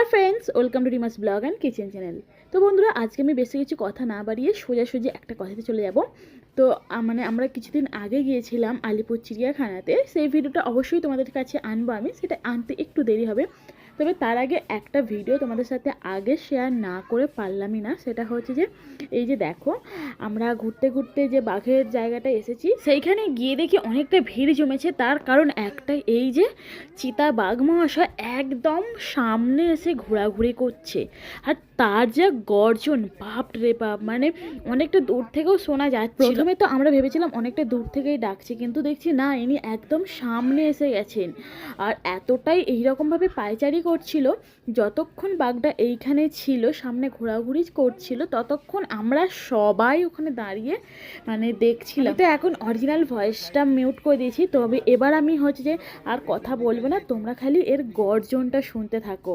Hi friends welcome to Rima's blog and kitchen channel তো বন্ধুরা, আজকে আমি বেশি কিছু কথা না বাড়িয়ে সোজাসুজি একটা কথাতে চলে যাব। তো মানে আমরা কিছুদিন আগে গিয়েছিলাম আলিপুর চিড়িয়াখানাতে। সেই ভিডিওটা অবশ্যই তোমাদের কাছে আনব আমি, সেটা আনতে একটু দেরি হবে। তবে তার আগে একটা ভিডিও তোমাদের সাথে আগে শেয়ার না করে পারলামই না। সেটা হচ্ছে যে, এই যে দেখো, আমরা ঘুরতে ঘুরতে যে বাঘের জায়গাটা এসেছি, সেইখানে গিয়ে দেখি অনেকটা ভিড় জমেছে। তার কারণ একটা, এই যে চিতা বাঘ মহাশয় একদম সামনে এসে ঘোরাঘুরি করছে। আর তার যা গর্জন বাপ রে বাপ মানে অনেকটা দূর থেকেও শোনা যাচ্ছে প্রথমে তো আমরা ভেবেছিলাম অনেকটা দূর থেকেই ডাকছে কিন্তু দেখছি না ইনি একদম সামনে এসে গেছেন। আর এতটাই এইরকমভাবে পায়চারি করছিল যতক্ষণ বাঘটা এইখানে ছিল সামনে ঘোরাঘুরি করছিল ততক্ষণ আমরা সবাই ওখানে দাঁড়িয়ে মানে দেখছিলাম। তো এখন অরিজিনাল ভয়েসটা মিউট করে দিয়েছি তবে এবার আমি হচ্ছে যে আর কথা বলব না তোমরা খালি এর গর্জনটা শুনতে থাকো।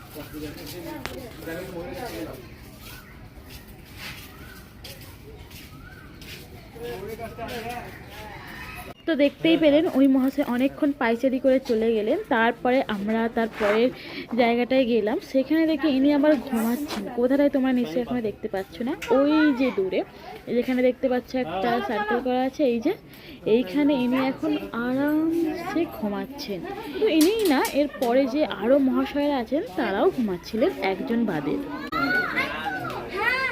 তো দেখতেই পেলেন, ওই মহাশয় অনেকক্ষণ পাইচারি করে চলে গেলেন। তারপরে আমরা তার পরের জায়গাটায় গেলাম। সেখানে দেখে ইনি আবার ঘুমাচ্ছেন। কোথায় তোমরা নিশ্চয়ই এখানে দেখতে পাচ্ছ না? ওই যে দূরে, যেখানে দেখতে পাচ্ছ একটা সার্কেল করা আছে, এই যে। এইখানে ইনি এখন আরামসে ঘুমাচ্ছেন। তো ইনিই না, এর পরে যে আরও মহাশয়রা আছেন, তারাও ঘুমাচ্ছিলেন একজন বাদে। हाँ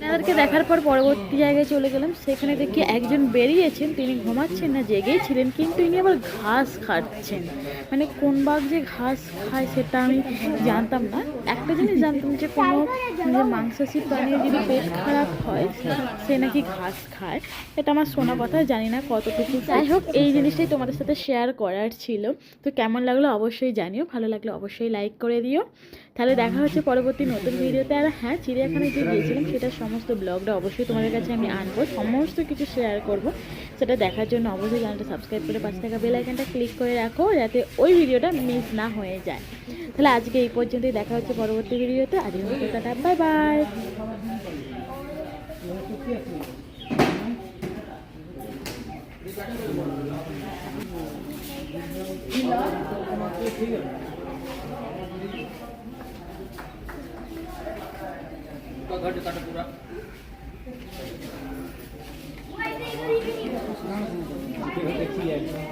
তাদেরকে দেখার পর পরবর্তী জায়গায় চলে গেলাম। সেখানে দেখি একজন বেরিয়েছেন তিনি ঘুমাচ্ছেন না জেগেই ছিলেন কিন্তু ইনি আবার ঘাস খাচ্ছেন। মানে কোন বাঘ যে ঘাস খায় সেটা আমি জানতাম না। একটা জিনিস জানতাম যে কোনো যে মাংসাশী প্রাণীর যদি পেট খারাপ হয় সে নাকি ঘাস খায়। এটা আমার শোনা কথা জানি না কতটুকু যাই হোক এই জিনিসটাই তোমাদের সাথে শেয়ার করার ছিল। তো কেমন লাগল অবশ্যই জানিও ভালো লাগলে অবশ্যই লাইক করে দিও। তাহলে দেখা হচ্ছে পরবর্তী নতুন ভিডিওতে আর হ্যাঁ চিড়িয়াখানায় যে গিয়েছিলাম, সেটা সমস্ত ব্লগটা অবশ্যই তোমাদের কাছে আমি আনব। সমস্ত কিছু শেয়ার করব। সেটা দেখার জন্য অবশ্যই চ্যানেলটা সাবস্ক্রাইব করে পাশে থাকা বেল আইকনটা ক্লিক করে রাখো, যাতে ওই ভিডিওটা মিস না হয়ে যায়। তাহলে আজকে এই পর্যন্তই, দেখা হচ্ছে পরবর্তী ভিডিওতে। আজকে টাটা বাই বাই आपका घर दिखा पूरा। देखिए।